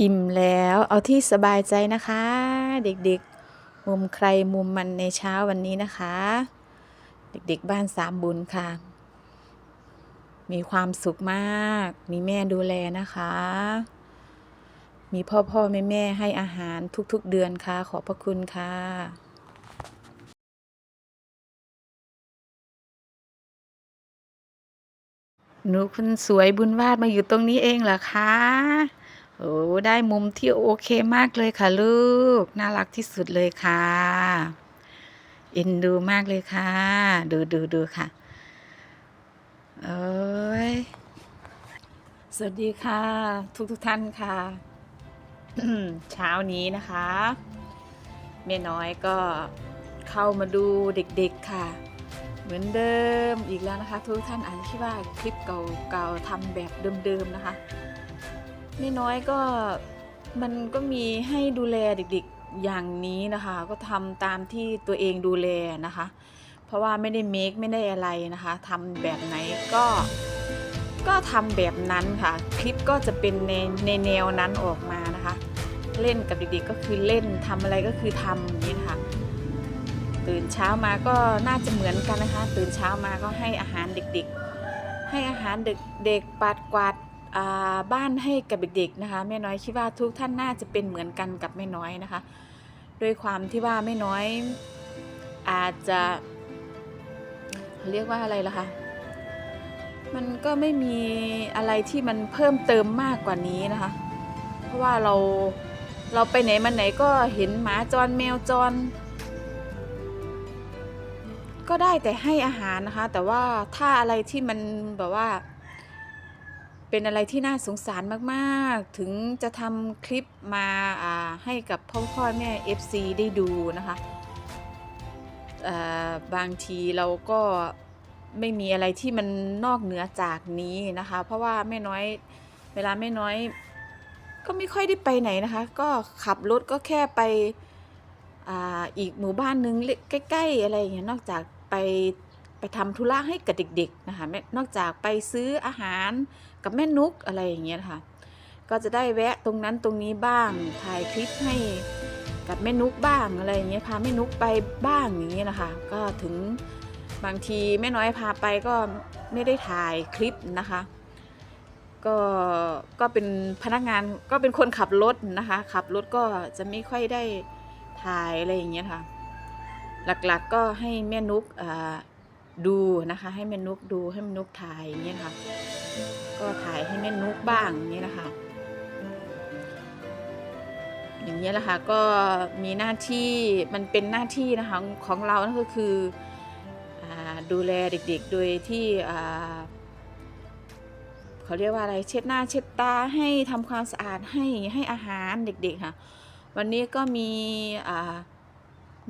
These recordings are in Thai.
อิ่มแล้วเอาที่สบายใจนะคะ เด็กๆ มุมใครมุมมันในเช้าวันนี้นะคะ เด็กๆบ้านสามบุญค่ะ มีความสุขมาก มีแม่ดูแลนะคะ มีพ่อพ่อแม่แม่ให้อาหารทุกๆเดือนค่ะ ขอบพระคุณค่ะหนูคุณสวยบุญวาดมาอยู่ตรงนี้เองเหรอคะ ได้มุมที่โอเคมากเลยค่ะลูก น่ารักที่สุดเลยค่ะ เอ็นดูมากเลยค่ะ ดูดูดูค่ะ เอ้ย สวัสดีค่ะ ทุกทุกๆท่านค่ะ เช้านี้นะคะแม่น้อยก็เข้ามาดูเด็กๆค่ะเหมือนเดิมอีกแล้วนะคะ ทุกท่านอาจจะคิดว่าคลิปเก่าๆทำแบบเดิมๆนะคะ แม่น้อยก็มันก็มีให้ดูแลเด็กๆอย่างนี้นะคะ ก็ทำตามที่ตัวเองดูแลนะคะ เพราะว่าไม่ได้เมคไม่ได้อะไรนะคะทำแบบไหนก็ก็ทำแบบนั้นค่ะ คลิปก็จะเป็นในในแนวนั้นออกมานะคะ เล่นกับเด็กๆก็คือเล่นทำอะไรก็คือทำอย่างนี้นะคะตื่นเช้ามาก็น่าจะเหมือนกันนะคะ ตื่นเช้ามาก็ให้อาหารเด็กๆ ให้อาหารเด็กๆปัดกวาด บ้านให้กับเด็กๆนะคะแม่น้อยคิดว่าทุกท่านน่าจะเป็นเหมือนกันกับแม่น้อยนะคะ ด้วยความที่ว่าแม่น้อยอาจจะเรียกว่าอะไรล่ะคะมันก็ไม่มีอะไรที่มันเพิ่มเติมมากกว่านี้นะคะ เพราะว่าเราเราไปไหนมาไหนก็เห็นหมาจรแมวจร ก็ได้แต่ให้อาหารนะคะ แต่ว่าถ้าอะไรที่มันแบบว่า เป็นอะไรที่น่าสงสารมากๆ ถึงจะทำคลิปมาาให้กับพ่อพ่อแม่ FC ได้ดูนะคะบางทีเราก็ไม่มีอะไรที่มันนอกเหนือจากนี้นะคะ เพราะว่าแม่น้อยเวลาแม่น้อย ก็ไม่ค่อยได้ไปไหนนะคะ ก็ขับรถก็แค่ไปออีกหมู่บ้านนึงใกล้ ๆ อะไรอย่างเงี้ยนอกจากไป ไปทำธุระให้กับเด็กๆนะคะนอกจากไปซื้ออาหารกับแม่นุกอะไรอย่างเงี้ยค่ะ ก็จะได้แวะตรงนั้นตรงนี้บ้างถ่ายคลิปให้กับแม่นุกบ้างอะไรอย่างเงี้ยพาแม่นุกไปบ้างอย่างเงี้ยนะคะ ก็ถึงบางทีแม่น้อยพาไปก็ไม่ได้ถ่ายคลิปนะคะ ก็ก็เป็นพนักงานก็เป็นคนขับรถนะคะ ขับรถก็จะไม่ค่อยได้ถ่ายอะไรอย่างเงี้ยค่ะ หลักๆก็ให้แม่นุกอ่า ดูนะคะ ให้แม่นุกดูให้แม่นุกถ่ายอย่างเงี้ยค่ะ ก็ถ่ายให้แม่นุกบ้างอย่างเงี้นะคะอย่างเงี้ยแหละค่ะก็มีหน้าที่มันเป็นหน้าที่นะคะของเรานั่นก็คืออดูแลเด็กๆ โดยที่เขาเรียกว่าอะไรเช็ดหน้าเช็ดตาให้ทำความสะอาดให้ให้อาหารเด็กๆค่ะ วันนี้ก็มีอ่า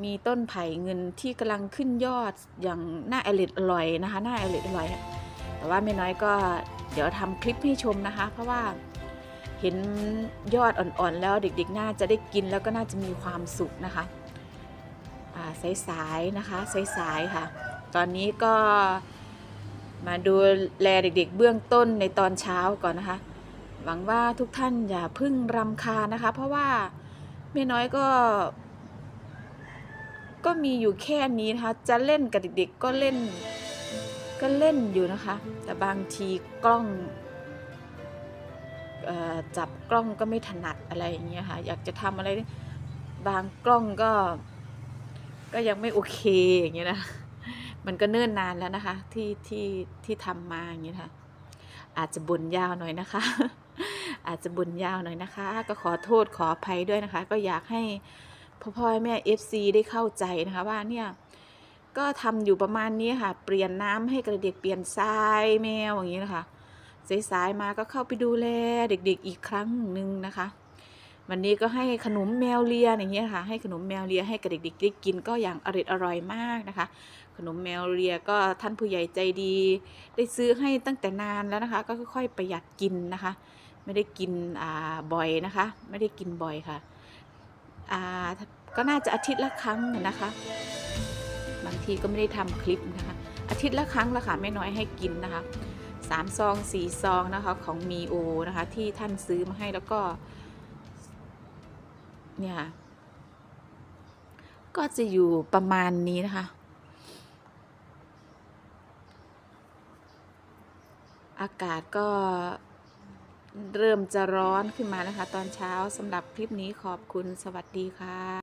มีต้นไผ่เงินที่กำลังขึ้นยอดอย่างน่าอร่อยอร่อยนะคะน่าอร่อยอร่อยแต่ว่าแม่น้อยก็เดี๋ยวทำคลิปให้ชมนะคะ เพราะว่าเห็นยอดอ่อนๆ แล้วเด็กๆ น่าจะได้กินแล้วก็น่าจะมีความสุขนะคะสายๆนะคะสายๆค่ะ ตอนนี้ก็มาดูแลเด็กๆ เบื้องต้นในตอนเช้าก่อนนะคะ หวังว่าทุกท่านอย่าพึ่งรำคาญนะคะ เพราะว่าแม่น้อยก็ ก็มีอยู่แค่นี้นะคะ จะเล่นกับเด็กๆก็เล่น ก็เล่นอยู่นะคะ แต่บางทีกล้องออจับกล้องก็ไม่ถนัดอะไรอย่างเงี้ยค่ะ อยากจะทำอะไร บางกล้องก็ ก็ยังไม่โอเคอย่างเงี้ยนะ มันก็เนิ่นนานแล้วนะคะ ที่ที่ที่ทำมาอย่างเงี้ยค่ะ อาจจะบ่นยาวหน่อยนะคะ อาจจะบ่นยาวหน่อยนะคะ ก็ขอโทษขออภัยด้วยนะคะ ก็อยากให้ พ่อพ่อแม่ FC ได้เข้าใจนะคะว่าเนี่ยก็ทำอยู่ประมาณนี้ค่ะ เปลี่ยนน้ำให้กับเด็กเปลี่ยนทรายแมวอย่างนี้นะคะสายๆมาก็เข้าไปดูแลเด็กๆอีกครั้งหนึ่งนะคะ วันนี้ก็ให้ขนมแมวเลียอย่างเงี้ยค่ะ ให้ขนมแมวเลียให้กับเด็กๆได้กินก็อย่างอร่อยอร่อยมากนะคะ ขนมแมวเลียก็ท่านผู้ใหญ่ใจดี ได้ซื้อให้ตั้งแต่นานแล้วนะคะ ก็ค่อยๆประหยัดกินนะคะ ไม่ได้กินอ่าบ่อยนะคะ ไม่ได้กินบ่อยค่ะ ก็น่าจะอาทิตย์ละครั้งนะคะ บางทีก็ไม่ได้ทำคลิปนะคะ อาทิตย์ละครั้งละค่ะไม่น้อยให้กินนะคะสามซองสี่ซองนะคะของมีโอนะคะที่ท่านซื้อมาให้แล้วก็ เนี่ยก็จะอยู่ประมาณนี้นะคะอากาศก็ เริ่มจะร้อนขึ้นมานะคะ ตอนเช้าสำหรับคลิปนี้ขอบคุณสวัสดีค่ะ